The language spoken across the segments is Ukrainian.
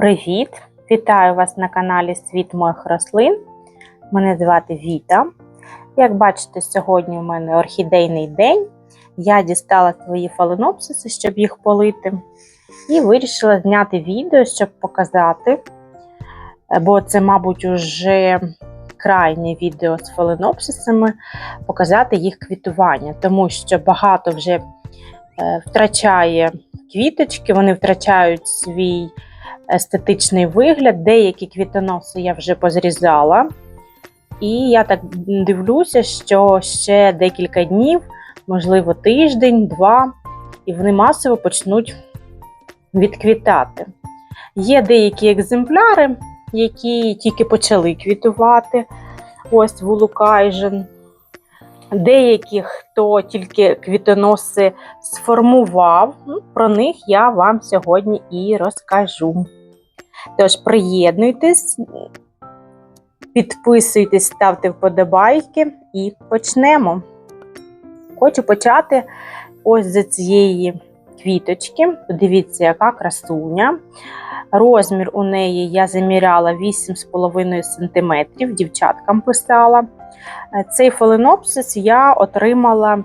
Привіт! Вітаю вас на каналі Світ моїх рослин. Мене звати Віта. Як бачите, сьогодні у мене орхідейний день. Я дістала свої фаленопсиси, щоб їх полити. І вирішила зняти відео, щоб показати, бо це, мабуть, уже крайнє відео з фаленопсисами, показати їх квітування, тому що багато вже е, втрачає квіточки, вони втрачають свій естетичний вигляд. Деякі квітоноси я вже позрізала. І я так дивлюся, що ще декілька днів, можливо, тиждень, два, і вони масово почнуть відквітати. Є деякі екземпляри, які тільки почали квітувати. Ось вулукайжен. Деякі, хто тільки квітоноси сформував, ну, про них я вам сьогодні і розкажу. Тож, приєднуйтесь, підписуйтесь, ставте вподобайки і почнемо. Хочу почати ось з цієї квіточки. Подивіться, яка красуня. Розмір у неї я заміряла 8,5 см, дівчаткам писала. Цей фаленопсис я отримала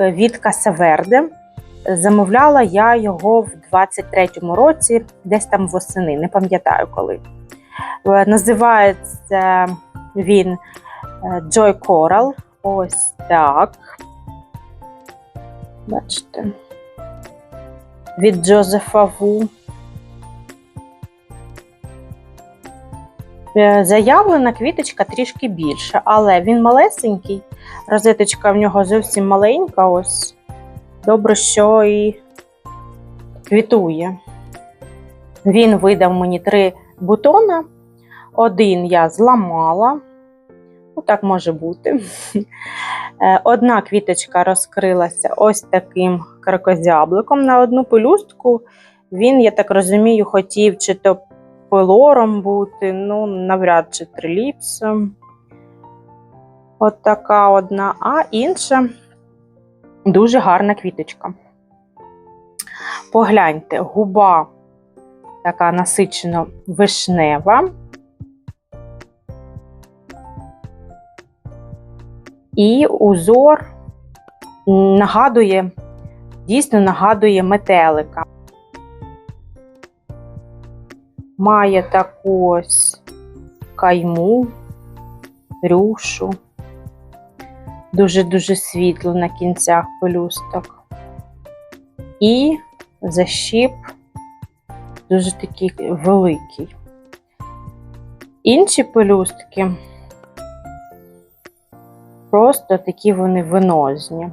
від Касаверде. Замовляла я його в 23-му році, десь там восени, не пам'ятаю коли. Називається він Joy Coral. Ось так. Бачите, від Джозефа Ву. Заявлена квіточка трішки більша, але він малесенький. Розеточка в нього зовсім маленька. Ось. Добре, що і квітує. Він видав мені три бутона. Один я зламала. Ну, так може бути. Одна квіточка розкрилася ось таким кракозябликом на одну пелюстку. Він, я так розумію, хотів чи то пилором бути, ну, навряд чи триліпсом. От така одна, а інша дуже гарна квіточка. Погляньте, губа така насичено вишнева. І узор нагадує, дійсно нагадує метелика. Має таку ось кайму, рюшу, дуже-дуже світло на кінцях пелюсток. І защіп дуже такий великий. Інші пелюстки просто такі вони винозні.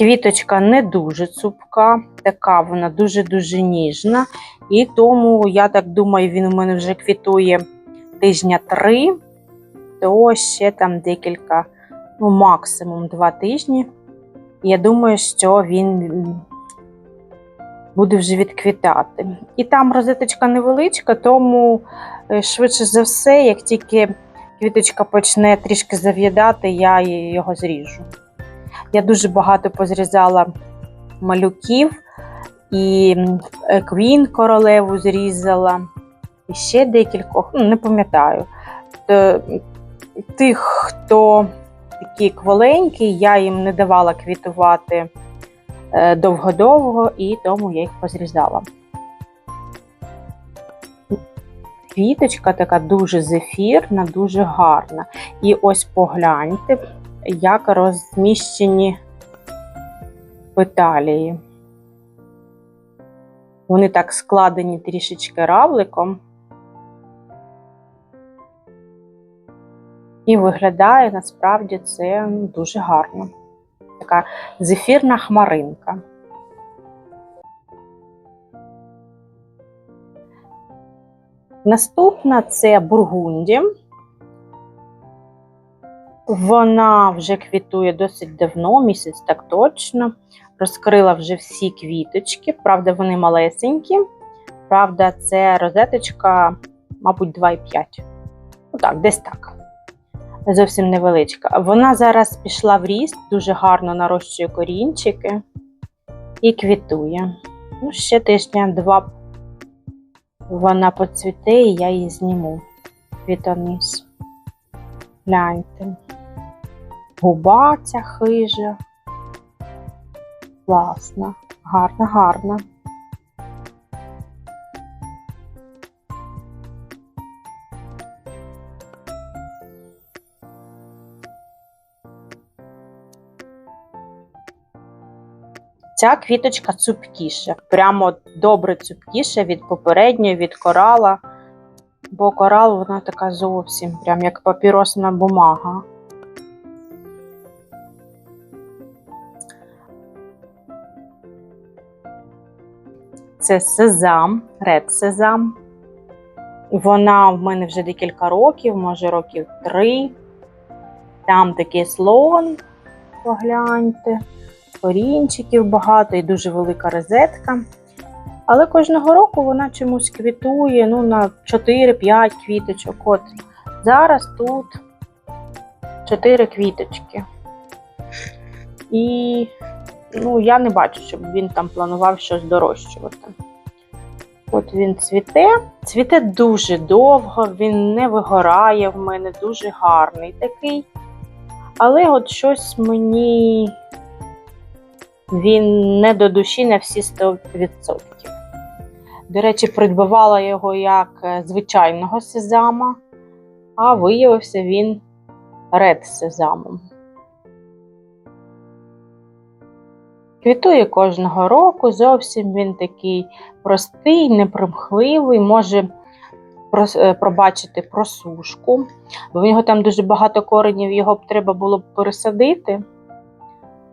Квіточка не дуже цупка, така вона дуже-дуже ніжна. І тому, я так думаю, він у мене вже квітує тижня три, то ще там декілька, ну, максимум два тижні. Я думаю, що він буде вже відквітати. І там розеточка невеличка, тому е, швидше за все, як тільки квіточка почне трішки зав'ядати, я його зріжу. Я дуже багато позрізала малюків і квін королеву зрізала. І ще декількох, ну, не пам'ятаю. Тих, хто такі кволенькі, я їм не давала квітувати довго-довго, і тому я їх позрізала. Квіточка така дуже зефірна, дуже гарна. І ось погляньте, як розміщені петалії. Вони так складені трішечки равликом. І виглядає насправді це дуже гарно. Така зефірна хмаринка. Наступна це бургунді. Вона вже квітує досить давно, місяць так точно. Розкрила вже всі квіточки, правда, вони малесенькі. Правда, це розеточка, мабуть, 2,5. Ну так, десь так. Зовсім невеличка. Вона зараз пішла в ріст, дуже гарно нарощує корінчики. і квітує. Ну, ще тижня два вона поцвіте, і я її зніму. Квітоніс. Гляньте. Губа ця хижа. Класна, гарна, гарна. Ця квіточка цупкіша, прямо добре цупкіша від попередньої, від корала, бо корал вона така зовсім, прям як папіросна бумага. Це сезам, ред сезам. Вона в мене вже декілька років, може років три. Там такий слон, погляньте корінчиків багато і дуже велика розетка. Але кожного року вона чомусь квітує ну, на 4-5 квіточок. От зараз тут 4 квіточки. І ну, я не бачу, щоб він там планував щось дорощувати. От він цвіте. Цвіте дуже довго, він не вигорає в мене, дуже гарний такий. Але от щось мені він не до душі на всі 100%. До речі, придбавала його як е, звичайного сезама, а виявився він ред сезамом. Квітує кожного року, зовсім він такий простий, непримхливий, може е, пробачити просушку, бо в нього там дуже багато коренів, його б треба було б пересадити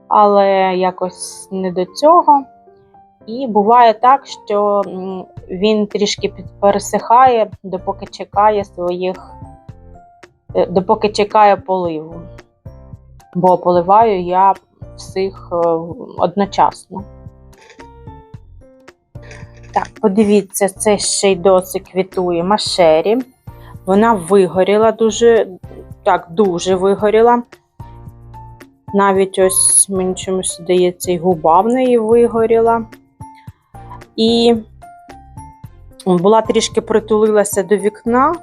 але якось не до цього. І буває так, що він трішки пересихає, допоки чекає своїх, е, допоки чекає поливу. Бо поливаю я всіх е, одночасно. Так, подивіться, це ще й досі квітує машері. Вона вигоріла дуже, так, дуже вигоріла. Навіть ось мені чомусь здається, і губа в неї вигоріла. І була трішки притулилася до вікна,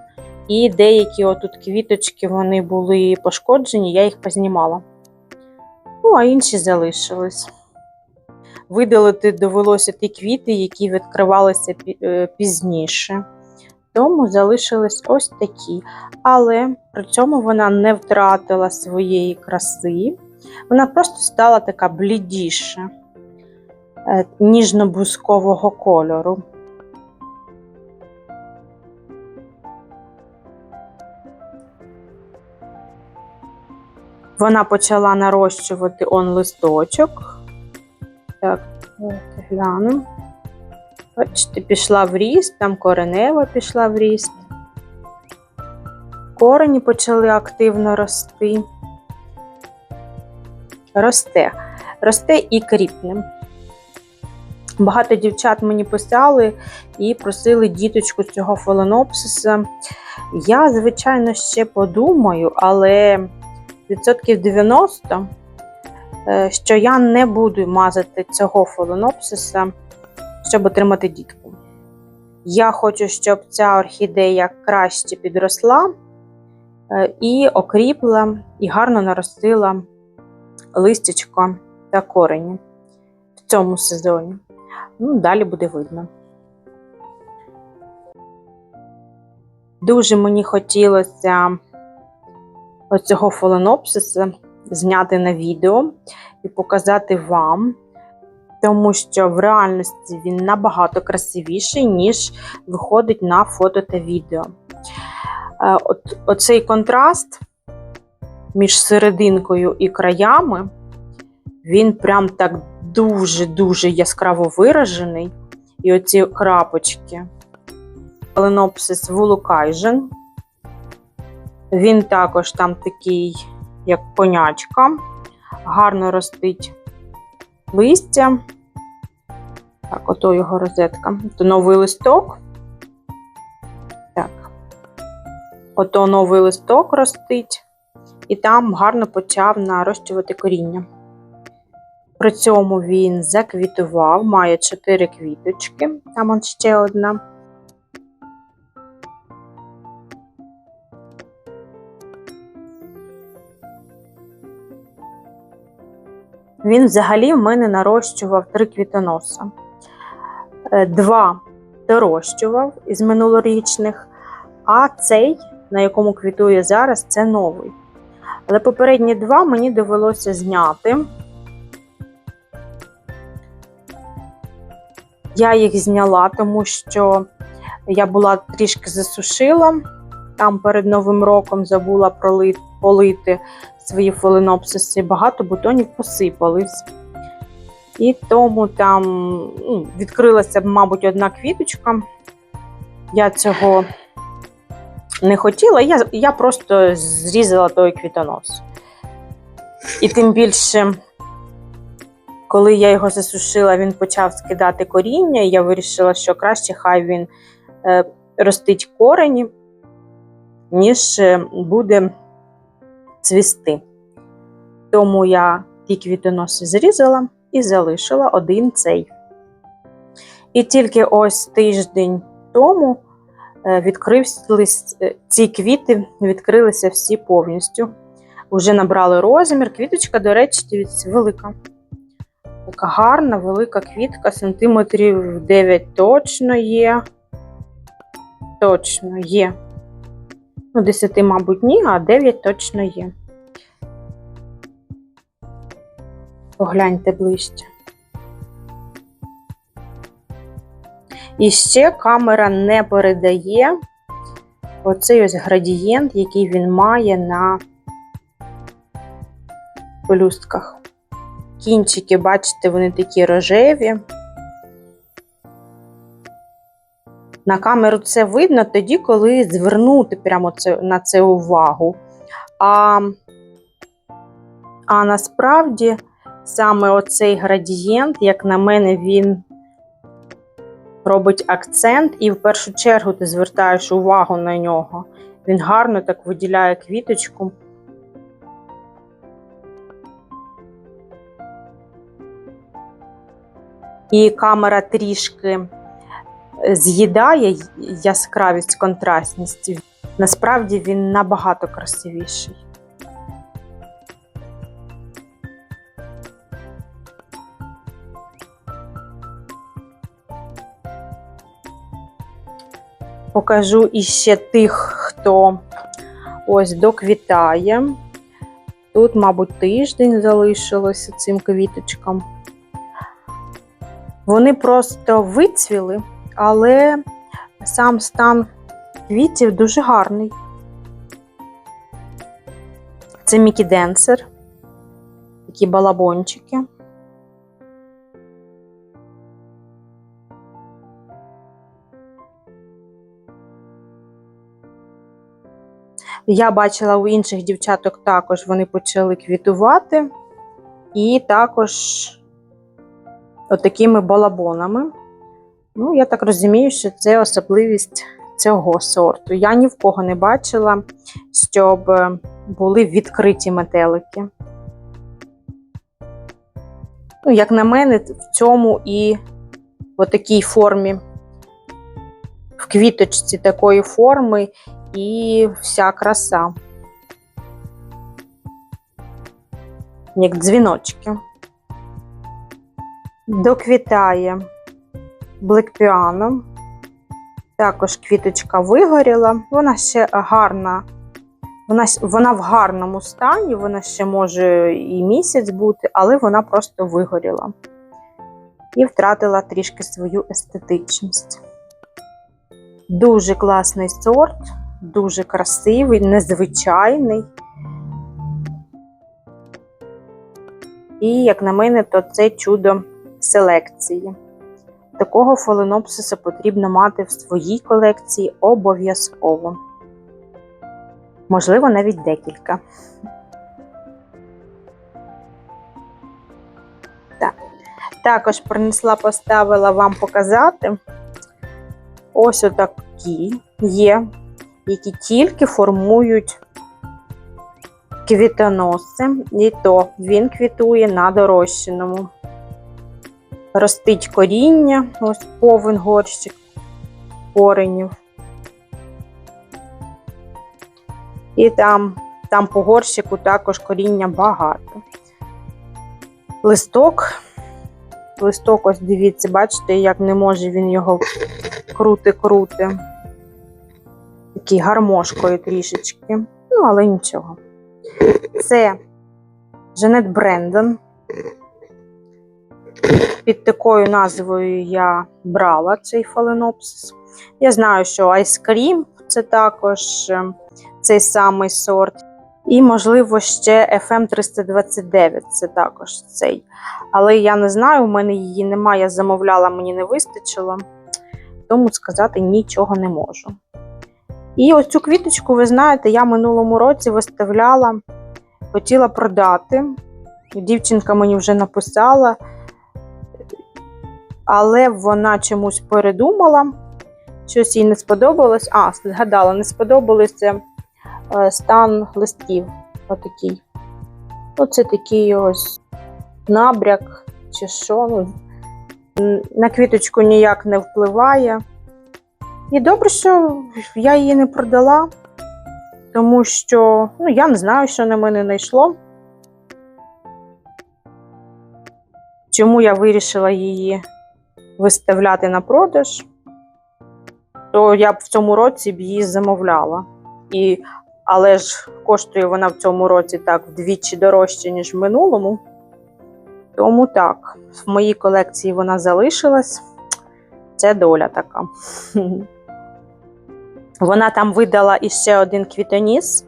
і деякі отут квіточки вони були пошкоджені, я їх познімала. Ну, а інші залишились. Видалити довелося ті квіти, які відкривалися е, пізніше. Тому залишились ось такі. Але при цьому вона не втратила своєї краси. Вона просто стала така блідіша, е, ніжно-бускового кольору. Вона почала нарощувати он листочок. Так, глянемо. Бачите, пішла в ріст, там коренева пішла в ріст. Корені почали активно рости росте, росте і кріпне. Багато дівчат мені писали і просили діточку цього фаленопсиса. Я, звичайно, ще подумаю, але відсотків 90, е, що я не буду мазати цього фаленопсиса, щоб отримати дітку. Я хочу, щоб ця орхідея краще підросла е, і окріпла, і гарно наростила листячко та корені в цьому сезоні. Ну, Далі буде видно. Дуже мені хотілося оцього фаленопсиса зняти на відео і показати вам, тому що в реальності він набагато красивіший, ніж виходить на фото та відео. Е, от, Оцей контраст між серединкою і краями, він прям так дуже-дуже яскраво виражений. І оці крапочки. Ленопсис вулукайжен. Він також там такий, як конячка, гарно ростить листя. Так, ото його розетка. То новий листок. Так. Ото новий листок ростить і там гарно почав нарощувати коріння. При цьому він заквітував, має 4 квіточки, там он ще одна. Він взагалі в мене нарощував три квітоноса. Е, Два дорощував із минулорічних, а цей, на якому квітує зараз, це новий. Але попередні два мені довелося зняти. Я їх зняла, тому що я була трішки засушила. Там перед Новим роком забула пролити, полити свої фаленопсиси. Багато бутонів посипались. І тому там ну, відкрилася, мабуть, одна квіточка. Я цього не хотіла, я, я просто зрізала той квітонос. І тим більше, коли я його засушила, він почав скидати коріння, і я вирішила, що краще хай він е, ростить корені, ніж е, буде цвісти. Тому я ті квітоноси зрізала і залишила один цей. І тільки ось тиждень тому е, відкрились е, ці квіти, відкрилися всі повністю. Уже набрали розмір. Квіточка, до речі, велика. Така гарна, велика квітка, сантиметрів 9 точно є. Точно є. Ну, 10, мабуть, ні, а 9 точно є. Погляньте ближче. І ще камера не передає оцей ось градієнт, який він має на пелюстках. Кінчики, бачите, вони такі рожеві. На камеру це видно тоді, коли звернути прямо це, на це увагу. А, а насправді саме оцей градієнт, як на мене, він робить акцент, і в першу чергу ти звертаєш увагу на нього. Він гарно так виділяє квіточку. І камера трішки з'їдає яскравість, контрастність. Насправді він набагато красивіший. Покажу іще тих, хто ось доквітає. Тут, мабуть, тиждень залишилося цим квіточкам. Вони просто вицвіли, але сам стан квітів дуже гарний. Це Мікі Денсер, такі балабончики. Я бачила у інших дівчаток також вони почали квітувати, і також отакими балабонами. Ну, я так розумію, що це особливість цього сорту. Я ні в кого не бачила, щоб е, були відкриті метелики. Ну, як на мене, в цьому і в такій формі, в квіточці такої форми і вся краса. Як дзвіночки. Доквітає блекпіано. Також квіточка вигоріла. Вона ще гарна, вона, вона в гарному стані, вона ще може і місяць бути, але вона просто вигоріла і втратила трішки свою естетичність. Дуже класний сорт, дуже красивий, незвичайний. І, як на мене, то це чудо селекції. Такого фаленопсиса потрібно мати в своїй колекції обов'язково. Можливо, навіть декілька. Так. Також принесла, поставила вам показати. Ось отакі є, які тільки формують квітоноси, і то він квітує на дорощеному. Ростить коріння, ось повен горщик коренів. І там, там по горщику також коріння багато. Листок. Листок, ось дивіться, бачите, як не може він його крути-крути. Такий гармошкою трішечки. Ну, але нічого. Це Жанет Брендон. Під такою назвою я брала цей фаленопсис. Я знаю, що айскрім це також е, цей самий сорт. І, можливо, ще FM 329 це також цей. Але я не знаю, у мене її немає, я замовляла, мені не вистачило, тому сказати нічого не можу. І ось цю квіточку, ви знаєте, я минулому році виставляла, хотіла продати. Дівчинка мені вже написала, але вона чомусь передумала, щось їй не сподобалось. А, згадала, не сподобалося е, стан листків. Отакий. Оце такий ось набряк чи що. Ну, на квіточку ніяк не впливає. І добре, що я її не продала, тому що ну, я не знаю, що на мене знайшло. Чому я вирішила її виставляти на продаж, то я б в цьому році б її замовляла. І, але ж коштує вона в цьому році так вдвічі дорожче, ніж в минулому. Тому так, в моїй колекції вона залишилась. Це доля така. Вона там видала іще один квітоніс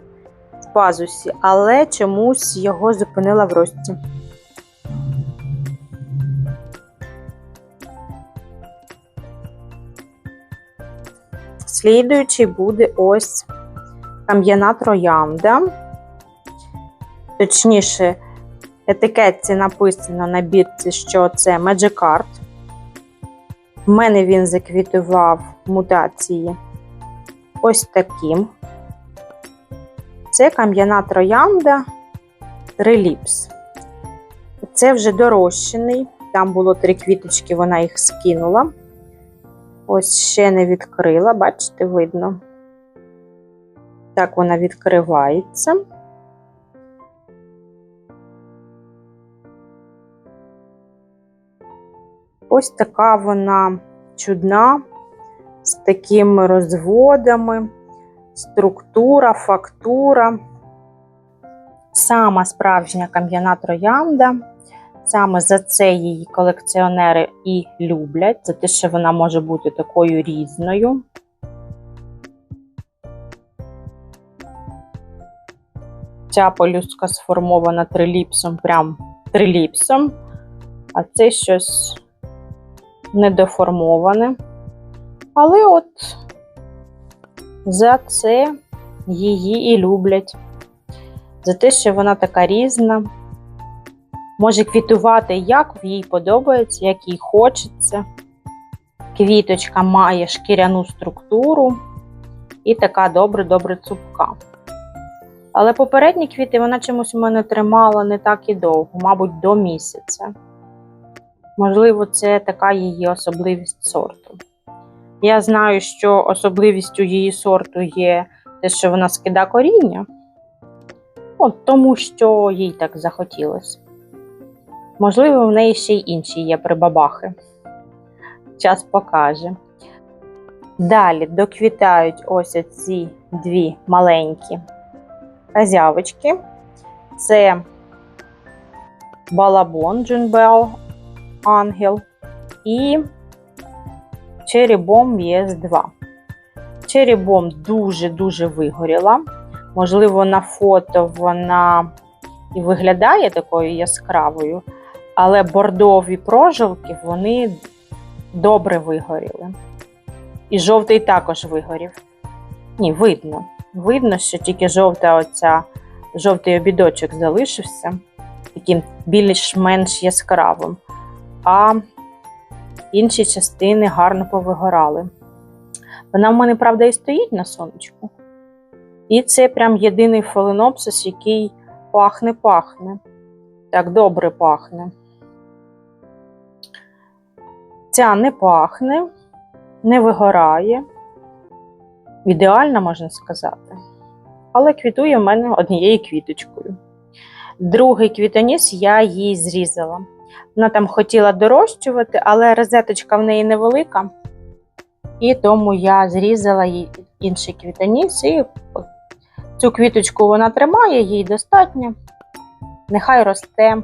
в пазусі, але чомусь його зупинила в рості. Слідуючий буде ось кам'яна троянда. Точніше, етикетці написано на бірці, що це Magic. В мене він заквітував мутації ось таким. Це кам'яна троянда Триліпс. Це вже дорощений. Там було три квіточки, вона їх скинула. Ось ще не відкрила, бачите, видно. Так вона відкривається. Ось така вона чудна, з такими розводами, структура, фактура. Сама справжня кам'яна троянда. Саме за це її колекціонери і люблять, за те, що вона може бути такою різною. Ця полюстка сформована триліпсом, прям триліпсом, а це щось недоформоване. Але от за це її і люблять. За те, що вона така різна, може квітувати, як їй подобається, як їй хочеться. Квіточка має шкіряну структуру і така добре-добре цупка. Але попередні квіти вона чомусь у мене тримала не так і довго, мабуть, до місяця. Можливо, це така її особливість сорту. Я знаю, що особливістю її сорту є те, що вона скида коріння, От, тому що їй так захотілося. Можливо, в неї ще й інші є прибабахи. Час покаже. Далі доквітають ось ці дві маленькі козявочки. Це балабон Джунбел Ангел і Черрібом ЄС2. Черрібом дуже-дуже вигоріла. Можливо, на фото вона і виглядає такою яскравою, але бордові прожилки вони добре вигоріли. І жовтий також вигорів. Ні, видно. Видно, що тільки жовта оця, жовтий обідочок залишився, таким більш-менш яскравим. А інші частини гарно повигорали. Вона в мене, правда, і стоїть на сонечку. І це прям єдиний фаленопсис, який пахне, пахне. Так, добре пахне. Ця не пахне, не вигорає. Ідеальна, можна сказати. Але квітує в мене однією квіточкою. Другий квітоніс я її зрізала. Вона там хотіла дорощувати, але розеточка в неї невелика. І тому я зрізала їй інший квітоніс. І цю квіточку вона тримає, їй достатньо. Нехай росте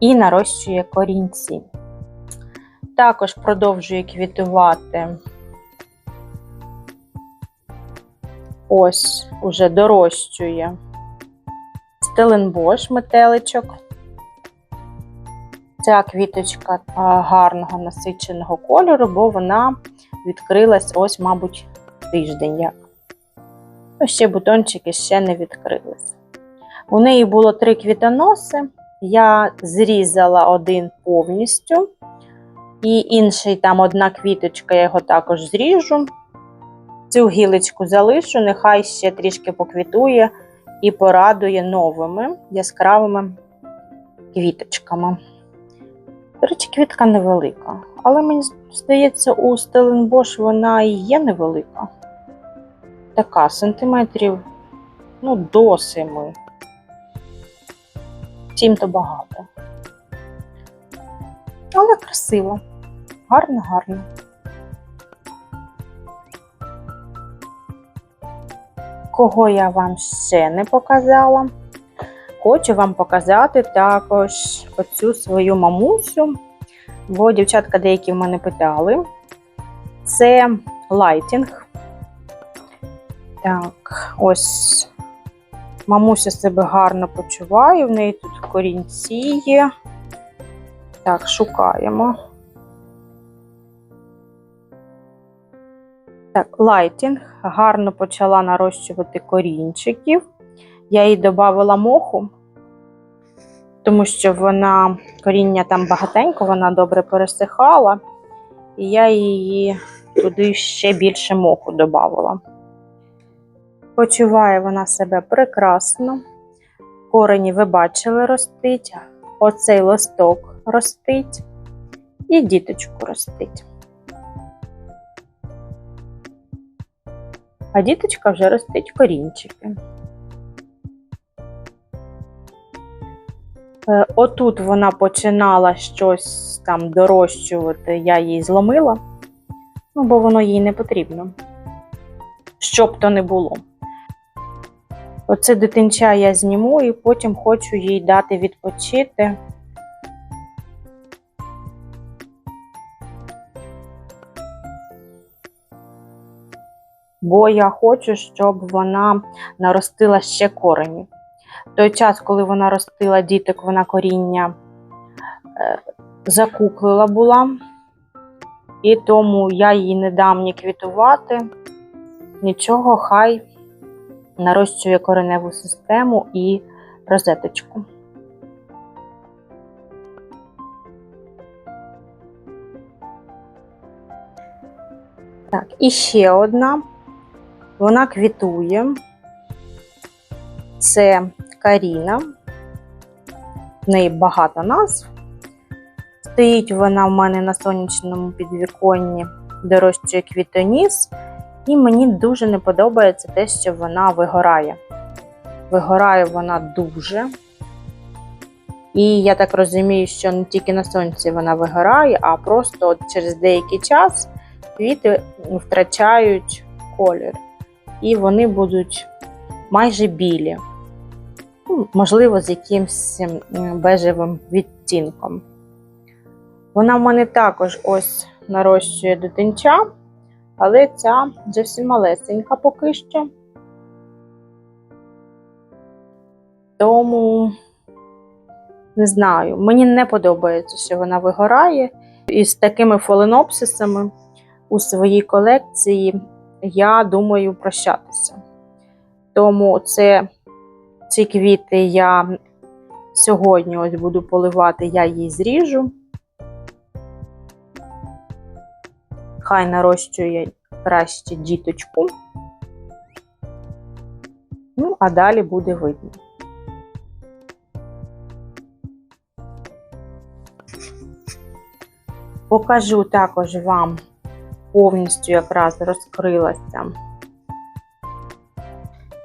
і нарощує корінці. Також продовжує квітувати. Ось уже дорощує стеленбош метеличок. Ця квіточка гарного насиченого кольору, бо вона відкрилась ось, мабуть, тиждень як. Ще бутончики ще не відкрились. У неї було три квітоноси. Я зрізала один повністю, і інший там одна квіточка, я його також зріжу. Цю гілочку залишу, нехай ще трішки поквітує і порадує новими яскравими квіточками. До речі, квітка невелика, але мені здається, у Стеленбош вона і є невелика. Така сантиметрів ну, до семи. Сім то багато. Але красиво. Гарно, гарно. Кого я вам ще не показала, хочу вам показати також оцю свою мамусю, бо дівчатка деякі в мене питали. Це лайтінг. Так, ось мамуся себе гарно почуває, в неї тут корінці є. Так, шукаємо. Так, лайтінг гарно почала нарощувати корінчиків. Я їй додавала моху, тому що вона коріння там багатенько, вона добре пересихала, і я її туди ще більше моху додавала. Почуває вона себе прекрасно. Корені, ви бачили, ростить. Оцей листок ростить і діточку ростить. А діточка вже ростить корінчики. Е, Отут вона починала щось там дорощувати, я її зломила, ну, бо воно їй не потрібно. Щоб то не було. Оце дитинча я зніму і потім хочу їй дати відпочити. Бо я хочу, щоб вона наростила ще корені. В той час, коли вона ростила діток, вона коріння е, закуклила була, і тому я їй не дам ні квітувати, нічого, хай нарощує кореневу систему і розеточку. Так, і ще одна. Вона квітує. Це Каріна. В неї багато назв. Стоїть вона в мене на сонячному підвіконні, дорожчує квітоніс. І мені дуже не подобається те, що вона вигорає. Вигорає вона дуже. І я так розумію, що не тільки на сонці вона вигорає, а просто от через деякий час квіти втрачають колір. І вони будуть майже білі, Ну, можливо, з якимось бежевим відтінком. Вона в мене також ось нарощує дитинча, але ця зовсім малесенька поки що. Тому не знаю, мені не подобається, що вона вигорає. І з такими фаленопсисами у своїй колекції я думаю прощатися. Тому це, ці квіти я сьогодні ось буду поливати, я її зріжу. Хай нарощує краще діточку. Ну, а далі буде видно. Покажу також вам повністю якраз розкрилася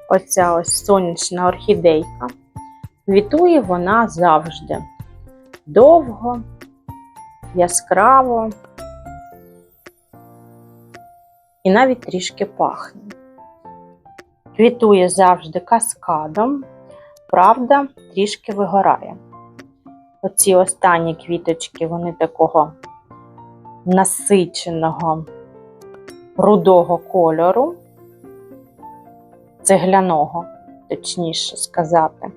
оця ось сонячна орхідейка. Квітує вона завжди довго, яскраво і навіть трішки пахне. Квітує завжди каскадом, правда, трішки вигорає. Оці останні квіточки, вони такого насиченого рудого кольору, цегляного, точніше сказати.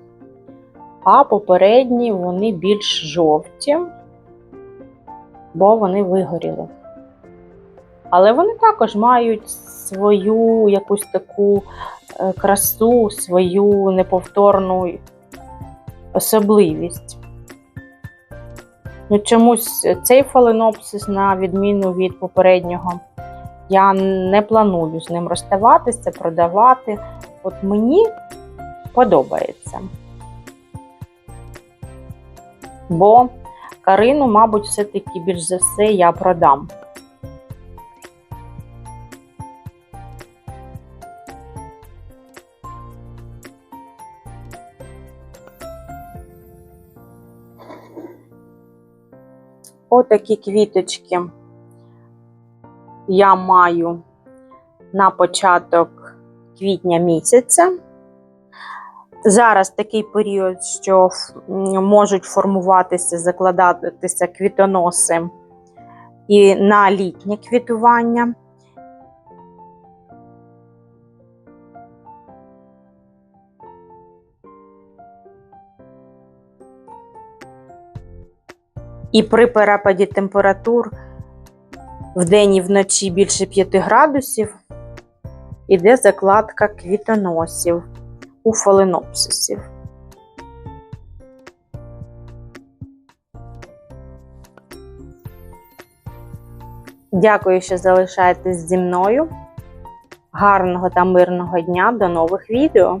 А попередні вони більш жовті, бо вони вигоріли. Але вони також мають свою якусь таку е, красу, свою неповторну особливість. Ну, чомусь цей фаленопсис, на відміну від попереднього, я не планую з ним розставатися, продавати. От мені подобається. Бо Карину, мабуть, все-таки більш за все я продам. Отакі квіточки я маю на початок квітня місяця. Зараз такий період, що можуть формуватися, закладатися квітоноси і на літнє квітування. І при перепаді температур вдень і вночі більше 5 градусів іде закладка квітоносів у фаленопсисів. Дякую, що залишаєтесь зі мною. Гарного та мирного дня. До нових відео!